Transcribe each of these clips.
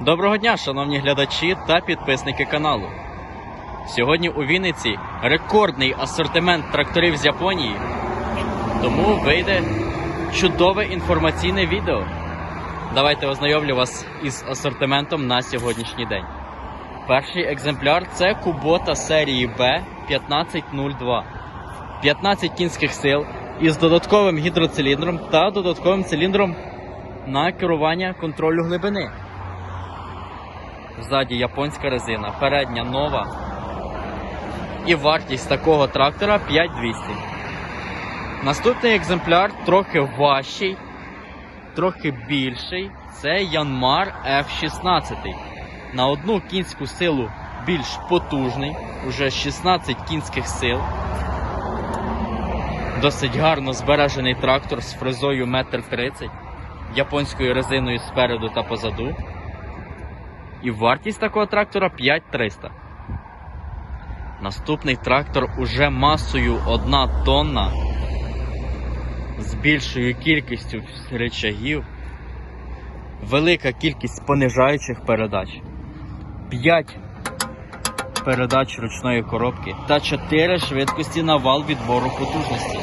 Доброго дня, шановні глядачі та підписники каналу. Сьогодні у Вінниці рекордний асортимент тракторів з Японії. Тому вийде чудове інформаційне відео. Давайте ознайомлю вас із асортиментом на сьогоднішній день. Перший екземпляр це Кубота серії B 1502. 15 кінських сил із додатковим гідроциліндром та додатковим циліндром на керування контролю глибини. Ззаді японська резина, передня нова. І вартість такого трактора 5200. Наступний екземпляр трохи важчий, трохи більший. Це Янмар F16. На одну кінську силу більш потужний, уже 16 кінських сил. Досить гарно збережений трактор з фрезою 1,30 м, японською резиною спереду та позаду. І вартість такого трактора 5300. Наступний трактор уже масою 1 тонна з більшою кількістю речагів, велика кількість понижаючих передач, 5 передач ручної коробки та 4 швидкості на вал відбору потужності.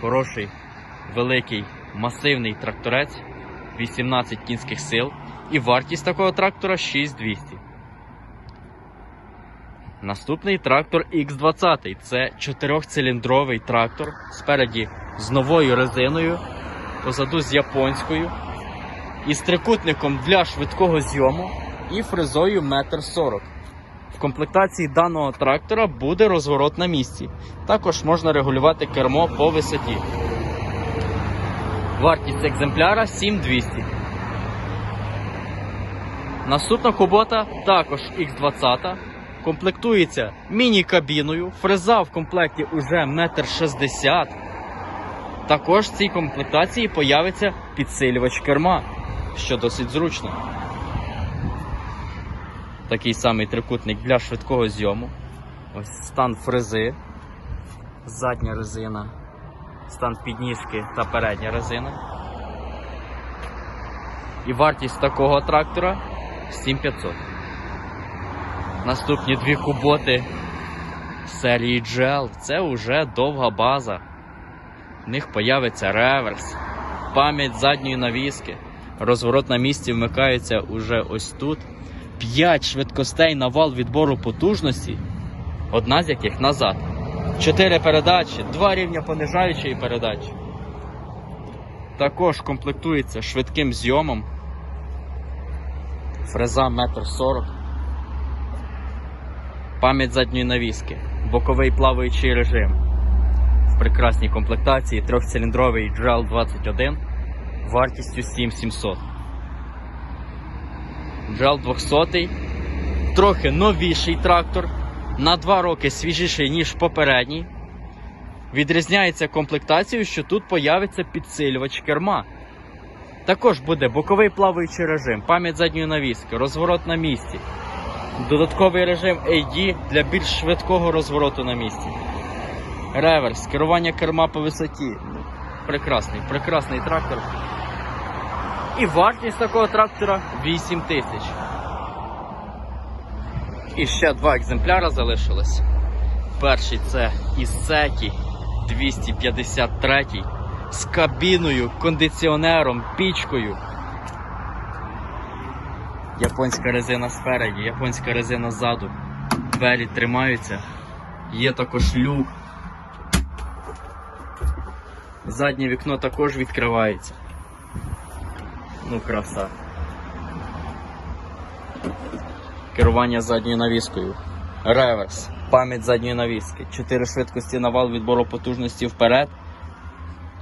Хороший, великий, масивний тракторець. 18 кінських сил і вартість такого трактора 6200. Наступний трактор X20. Це 4-циліндровий трактор спереді з новою резиною, позаду з японською, із трикутником для швидкого зйому і фрезою 1,40 м. В комплектації даного трактора буде розворот на місці. Також можна регулювати кермо по висоті. Вартість екземпляра 7200. Наступна кубота також X20. Комплектується міні-кабіною. Фреза в комплекті уже 1,60 м. Також в цій комплектації появиться підсилювач керма, що досить зручно. Такий самий трикутник для швидкого зйому. Ось стан фрези, задня резина стан підніжки та передня резина. І вартість такого трактора 7500. Наступні дві куботи серії GL. Це вже довга база. В них появиться реверс, пам'ять задньої навіски. Розворот на місці вмикається уже ось тут. 5 швидкостей на вал відбору потужності, одна з яких назад. Чотири передачі, два рівня понижаючої передачі. Також комплектується швидким зйомом. Фреза 1,40 м. Пам'ять задньої навіски, боковий плаваючий режим. В прекрасній комплектації трьохциліндровий GL21 вартістю 7700. GL 200 трохи новіший трактор на 2 роки свіжіший, ніж попередній. Відрізняється комплектацією, що тут появиться підсилювач керма. Також буде боковий плаваючий режим, пам'ять задньої навіски, розворот на місці. Додатковий режим AD для більш швидкого розвороту на місці. Реверс, керування керма по висоті. Прекрасний, прекрасний трактор. І вартість такого трактора 8 тисяч. І ще два екземпляри залишилось. Перший це Ісекі 253 з кабіною, кондиціонером, пічкою. Японська резина спереді, японська резина ззаду. Двері тримаються. Є також люк. Заднє вікно також відкривається. Ну, краса. Керування задньою навіскою, реверс, пам'ять задньої навіски, 4 швидкості на вал відбору потужності вперед.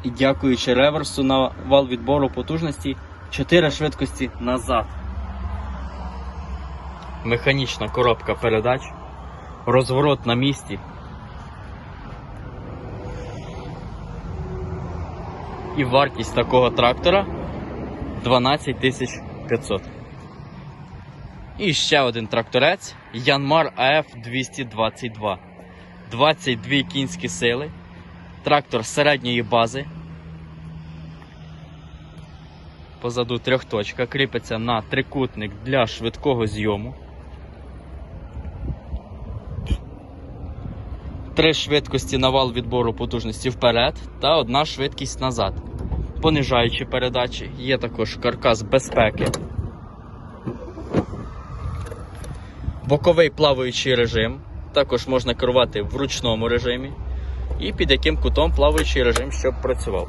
І дякуючи реверсу на вал відбору потужності, 4 швидкості назад. Механічна коробка передач, розворот на місці. І вартість такого трактора 12 500. І ще один тракторець Янмар АФ 222. 22 кінські сили. Трактор середньої бази. позаду трьохточка, кріпиться на трикутник для швидкого зйому. Три швидкості на вал відбору потужності вперед та одна швидкість назад. Понижаючі передачі. Є також каркас безпеки. Боковий плаваючий режим. Також можна керувати в ручному режимі. І під яким кутом плаваючий режим, щоб працював.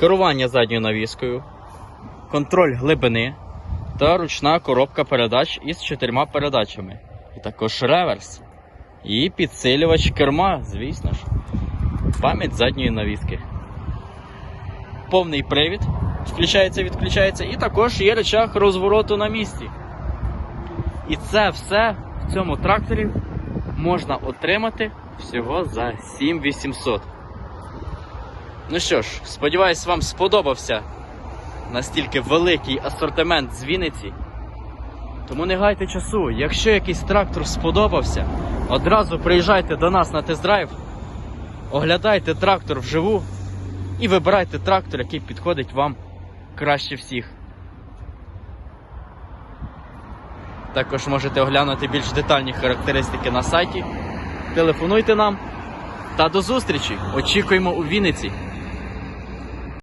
Керування задньою навіскою, контроль глибини та ручна коробка передач із чотирма передачами. І також реверс. І підсилювач керма, звісно ж. Пам'ять задньої навіски. Повний привід включається, відключається, і також є речах розвороту на місці. І це все в цьому тракторі можна отримати всього за 7800. Ну що ж, сподіваюсь, вам сподобався настільки великий асортимент з Вінниці. Тому не гайте часу. Якщо якийсь трактор сподобався, одразу приїжджайте до нас на тест-драйв, оглядайте трактор вживу і вибирайте трактор, який підходить вам краще всіх. Також можете оглянути більш детальні характеристики на сайті. Телефонуйте нам та до зустрічі! Очікуємо у Вінниці!